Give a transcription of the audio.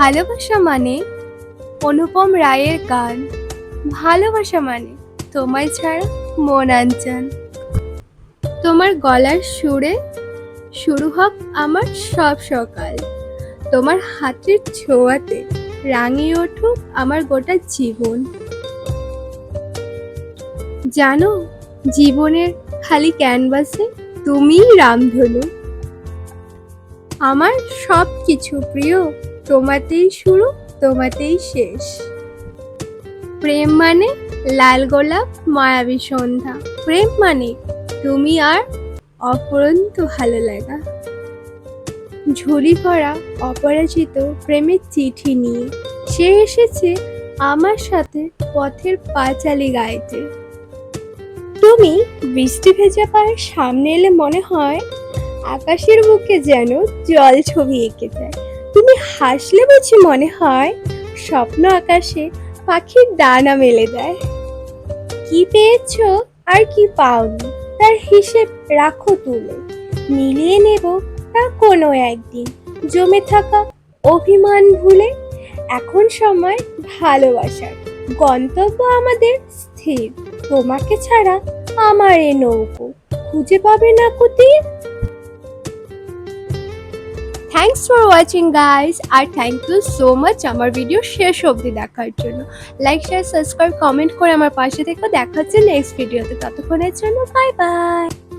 ভালোবাসা মানে? অনুপম রায়ের গান। ভালোবাসা মানে? তোমায় ছাড়া মন আনচান। তোমার গলার সুরে শুরু হোক আমার সব সকাল। তোমার হাতের ছোঁয়াতে রাঙিয়ে উঠুক আমার গোটা জীবন। জানো, জীবনের খালি ক্যানভাসে তুমিই রামধনু। আমার সব কিছু প্রিয় তোমাতেই শুরু, তোমাতেই শেষ। প্রেম মানে লাল গোলাপ, মায়াবী সন্ধ্যা। প্রেম মানে তুমি আর অপরন্ত ভালো লাগা। ঝুলি ভরা অপরাজিত প্রেমের চিঠি নিয়ে, সে এসেছে আমার সাথে পথের পাঁচালি গাইতে। তুমি বৃষ্টি ভেজা পায়ের সামনে এলে মনে হয় আকাশের বুকে যেন জল ছবি এঁকে যায় তুমি হাসলে বুঝি মনে হয় স্বপ্ন আকাশে পাখির ডানা মেলে দেয়। কি পেয়েছ আর কি পাওনি তার হিসেব রাখো তুলে। মিলিয়ে নেব তা কোনো একদিন। জমে থাকা অভিমান ভুলে এখন সময় ভালোবাসার। গন্তব্য আমাদের স্থির। তোমাকে ছাড়া আমার এ নৌকো খুঁজে পাবে না কুতির? থ্যাংকস ফর ওয়াচিং গাইস আর থ্যাংক ইউ সো মাচ আমার ভিডিও শেষ অবধি দেখার জন্য। লাইক শেয়ার সাবস্ক্রাইব কমেন্ট করে আমার পাশে থেকে দেখা হচ্ছে নেক্সট ভিডিওতে ততক্ষণের জন্য বাই বাই